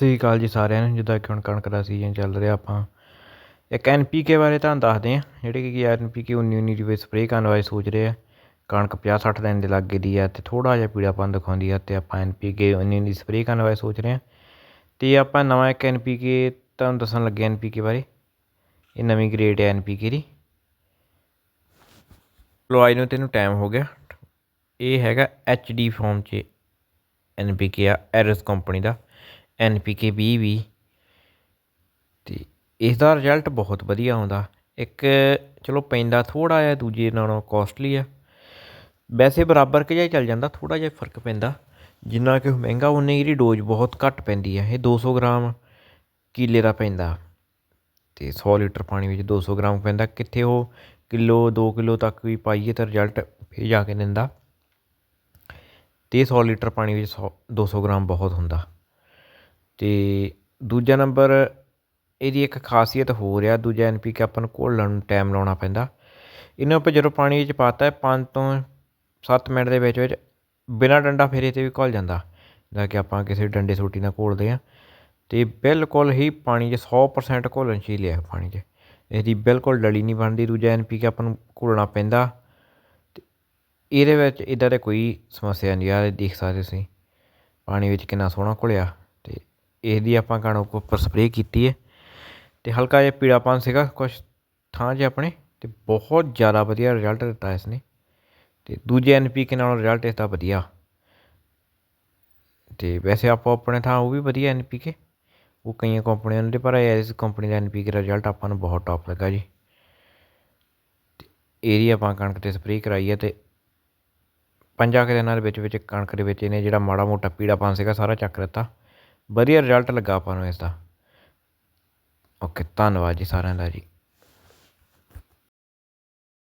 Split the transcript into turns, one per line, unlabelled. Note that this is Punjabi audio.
ਸ੍ਰੀ ਅਕਾਲ ਜੀ ਸਾਰਿਆਂ ਨੂੰ, ਜਿੱਦਾਂ ਕਿ ਹੁਣ ਕਣਕ ਦਾ ਸੀਜ਼ਨ ਚੱਲ ਰਿਹਾ ਆਪਾਂ। ਇੱਕ ਐਨ ਪੀ ਕੇ ਬਾਰੇ ਤੁਹਾਨੂੰ ਦੱਸਦੇ ਹਾਂ, ਜਿਹੜੇ ਕਿ ਐਨ ਪੀ ਕੇ ਉੱਨੀ ਉੱਨੀ ਦੀ ਸਪਰੇਅ ਕਰਨ ਬਾਰੇ ਸੋਚ ਰਹੇ ਆ। ਕਣਕ ਪੰਜਾਹ ਸੱਠ ਦਿਨ ਦੇ ਲਾਗੇ ਦੀ ਆ ਅਤੇ ਥੋੜ੍ਹਾ ਜਿਹਾ ਪੀੜਾਪਨ ਦਿਖਾਉਂਦੀ ਆ ਅਤੇ ਆਪਾਂ ਐਨ ਪੀ ਕੇ ਉੱਨੀ ਉੱਨੀ ਸਪਰੇਅ ਕਰਨ ਬਾਰੇ ਸੋਚ ਰਹੇ ਹਾਂ ਅਤੇ ਆਪਾਂ ਨਵਾਂ ਇੱਕ ਐਨ ਪੀ ਕੇ ਤੁਹਾਨੂੰ ਦੱਸਣ ਲੱਗੇ ਐਨ ਪੀ ਕੇ ਬਾਰੇ। ਇਹ ਨਵੀਂ ਗ੍ਰੇਡ ਹੈ ਐਨ ਪੀ ਕੇ ਦੀ। ਲਵਾਈ ਨੂੰ ਤੈਨੂੰ ਟਾਈਮ ਹੋ ਗਿਆ। ਇਹ ਹੈਗਾ ਐਚ ਡੀ ਫਾਰਮ 'ਚ ਐਨ ਪੀ ਕੇ ਆ ਐਰਸ ਕੰਪਨੀ ਦਾ। ਐਨ ਪੀ ਕੇ ਵੀਹ ਵੀਹ। ਅਤੇ ਇਸ ਦਾ ਰਿਜ਼ਲਟ ਬਹੁਤ ਵਧੀਆ ਆਉਂਦਾ। ਇੱਕ, ਚਲੋ ਪੈਂਦਾ ਥੋੜ੍ਹਾ ਜਿਹਾ, ਦੂਜੇ ਨਾਲੋਂ ਕੋਸਟਲੀ ਆ। ਵੈਸੇ ਬਰਾਬਰ ਕਿ ਜਿਹਾ ਚੱਲ ਜਾਂਦਾ, ਥੋੜ੍ਹਾ ਜਿਹਾ ਫ਼ਰਕ ਪੈਂਦਾ। ਜਿੰਨਾ ਕੁ ਮਹਿੰਗਾ, ਉਨੀ ਇਹਦੀ ਡੋਜ਼ ਬਹੁਤ ਘੱਟ ਪੈਂਦੀ ਹੈ ਇਹ ਦੋ ਸੌ ਗ੍ਰਾਮ ਕਿੱਲੇ ਦਾ ਪੈਂਦਾ। ਅਤੇ ਸੌ ਲੀਟਰ ਪਾਣੀ ਵਿੱਚ ਦੋ ਸੌ ਗ੍ਰਾਮ ਪੈਂਦਾ। ਕਿੱਥੇ ਉਹ ਕਿਲੋ, ਦੋ ਕਿਲੋ ਤੱਕ ਵੀ ਪਾਈਏ ਤਾਂ ਰਿਜ਼ਲਟ ਫਿਰ ਜਾ ਕੇ ਦਿੰਦਾ। ਅਤੇ ਸੌ ਲੀਟਰ ਪਾਣੀ ਵਿੱਚ ਸੌ, ਦੋ ਸੌ ਗ੍ਰਾਮ ਬਹੁਤ ਹੁੰਦਾ। ਅਤੇ ਦੂਜਾ ਨੰਬਰ, ਇਹਦੀ ਇੱਕ ਖਾਸੀਅਤ ਹੋਰ ਆ, ਦੂਜਾ ਐਨ ਪੀ ਕੇ ਆਪਾਂ ਨੂੰ ਘੋਲਣ ਨੂੰ ਟਾਈਮ ਲਾਉਣਾ ਪੈਂਦਾ। ਇਹਨੂੰ ਆਪਾਂ ਜਦੋਂ ਪਾਣੀ ਵਿੱਚ ਪਾਤਾ, ਪੰਜ ਤੋਂ ਸੱਤ ਮਿੰਟ ਦੇ ਵਿੱਚ ਵਿੱਚ ਬਿਨਾਂ ਡੰਡਾ ਫੇਰੇ 'ਤੇ ਵੀ ਘੁਲ ਜਾਂਦਾ, ਜਿੱਦਾਂ ਕਿ ਆਪਾਂ ਕਿਸੇ ਡੰਡੇ ਸੋਟੀ ਨਾਲ ਘੋਲਦੇ ਹਾਂ। ਅਤੇ ਬਿਲਕੁਲ ਹੀ ਪਾਣੀ 'ਚ ਸੌ ਪਰਸੈਂਟ ਘੁਲਣਸ਼ੀਲ ਹੈ ਪਾਣੀ 'ਚ। ਇਹਦੀ ਬਿਲਕੁਲ ਡਲੀ ਨਹੀਂ ਬਣਦੀ, ਦੂਜਾ ਐਨ ਪੀ ਕੇ ਆਪਾਂ ਨੂੰ ਘੋਲਣਾ ਪੈਂਦਾ। ਅਤੇ ਇਹਦੇ ਵਿੱਚ ਇੱਦਾਂ ਦੇ ਕੋਈ ਸਮੱਸਿਆ ਨਹੀਂ ਆ ਦੇਖ ਸਕਦੇ ਤੁਸੀਂ, ਪਾਣੀ ਵਿੱਚ ਕਿੰਨਾ ਸੋਹਣਾ ਘੁਲਿਆ। ਇਹਦੀ ਆਪਾਂ ਕਣਕ ਉੱਪਰ ਸਪਰੇਅ ਕੀਤੀ ਹੈ ਅਤੇ ਹਲਕਾ ਜਿਹਾ ਪੀੜਾਪਨ ਸੀਗਾ, ਕੁਛ ਥਾਂ 'ਚ ਆਪਣੇ ਅਤੇ ਬਹੁਤ ਜ਼ਿਆਦਾ ਵਧੀਆ ਰਿਜ਼ਲਟ ਦਿੱਤਾ ਇਸ ਨੇ ਅਤੇ ਦੂਜੇ ਐਨ ਪੀ ਕੇ ਨਾਲੋਂ ਰਿਜ਼ਲਟ ਇਸਦਾ ਵਧੀਆ। ਅਤੇ ਵੈਸੇ ਆਪੋ ਆਪਣੇ ਥਾਂ ਉਹ ਵੀ ਵਧੀਆ ਐਨ ਪੀ ਕੇ, ਉਹ ਕਈਆਂ ਕੰਪਨੀਆਂ ਦੇ ਪਰ ਇਸ ਕੰਪਨੀ ਦਾ ਐਨ ਪੀ ਕੇ ਦਾ ਰਿਜ਼ਲਟ ਆਪਾਂ ਨੂੰ ਬਹੁਤ ਟੌਪ ਲੱਗਾ ਜੀ। ਇਹਦੀ ਆਪਾਂ ਕਣਕ 'ਤੇ ਸਪਰੇਅ ਕਰਾਈ ਹੈ ਅਤੇ ਪੰਜਾਂ ਕੁ ਦਿਨਾਂ ਦੇ ਵਿੱਚ ਵਿੱਚ ਕਣਕ ਦੇ ਵਿੱਚ ਇਹਨੇ ਜਿਹੜਾ ਮਾੜਾ ਮੋਟਾ ਪੀੜਾਪਨ ਸੀਗਾ ਸਾਰਾ ਚੱਕ ਦਿੱਤਾ। ਵਧੀਆ ਰਿਜ਼ਲਟ ਲੱਗਾ ਆਪਾਂ ਨੂੰ ਇਸ ਦਾ ਓਕੇ ਧੰਨਵਾਦ ਜੀ ਸਾਰਿਆਂ ਦਾ ਜੀ।